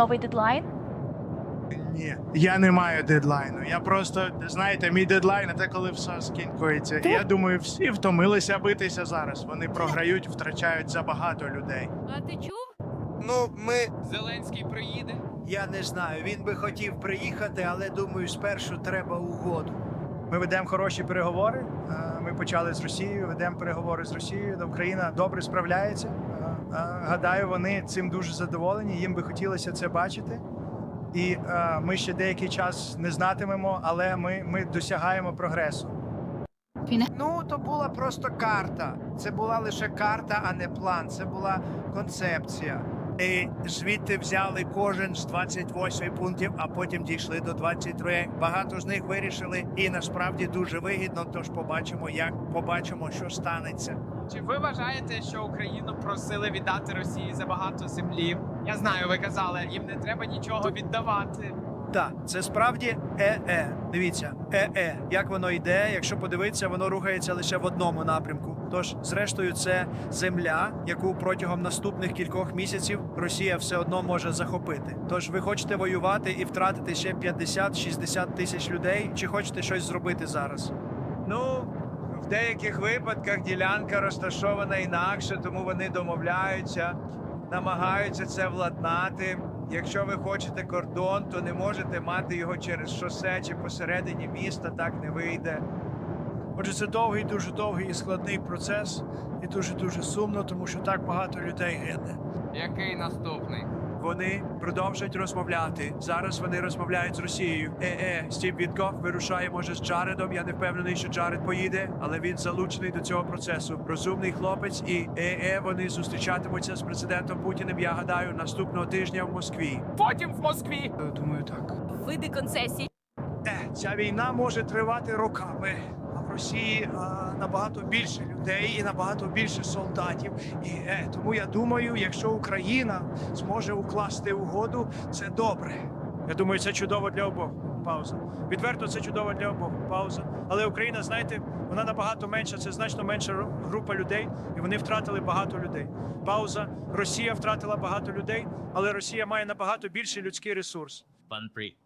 новий дедлайн? Ні, я не маю дедлайну. Я просто знаєте, мій дедлайн це коли все скінчується. Я думаю, всі втомилися битися зараз. Вони програють, втрачають забагато людей. А ти чув? Ну, ми Зеленський приїде. Я не знаю. Він би хотів приїхати, але думаю, спершу треба угоду. Ми ведемо хороші переговори. Е, Ми почали з Росією, ведемо переговори з Росією. Україна добре справляється. Гадаю, вони цим дуже задоволені. Їм би хотілося це бачити. І е, ми ще деякий час не знатимемо, але ми, ми досягаємо прогресу. ну то була просто карта. Це була лише карта, а не план. Це була концепція. І звідти взяли кожен з 28 пунктів, а потім дійшли до 23. Багато з них вирішили, і насправді дуже вигідно. Тож побачимо, як побачимо, що станеться. Чи ви вважаєте, що Україну просили віддати Росії забагато землі? Я знаю, ви казали, їм не треба нічого віддавати. Так, це справді е-е. Дивіться, е-е. Як воно йде, якщо подивитися, воно рухається лише в одному напрямку. Тож, зрештою, це земля, яку протягом наступних кількох місяців Росія все одно може захопити. Тож ви хочете воювати і втратити ще 50-60 тисяч людей, чи хочете щось зробити зараз? Ну, в деяких випадках ділянка розташована інакше, тому вони домовляються, намагаються це владнати. Якщо ви хочете кордон, то не можете мати його через шосе чи посередині міста, так не вийде. Отже, це довгий, дуже довгий і складний процес, і дуже дуже сумно, тому що так багато людей гине. Який наступний? Вони продовжують розмовляти. Зараз вони розмовляють з Росією. Е-е, Стів Вітков вирушає може з Джаредом. Я не впевнений, що Джаред поїде, але він залучений до цього процесу. Розумний хлопець і е-е, вони зустрічатимуться з президентом Путіним. Я гадаю, наступного тижня в Москві. Потім в Москві. Думаю, так. Види концесій. Ця війна може тривати роками. А в Росії а, набагато більше людей і набагато більше солдатів. І е, тому я думаю, якщо Україна зможе укласти угоду, це добре. Я думаю, це чудово для обох. Пауза. Відверто, це чудово для обох. Пауза. Але Україна, знаєте, вона набагато менша, це значно менша група людей, і вони втратили багато людей. Пауза. Росія втратила багато людей, але Росія має набагато більший людський ресурс. Пан При.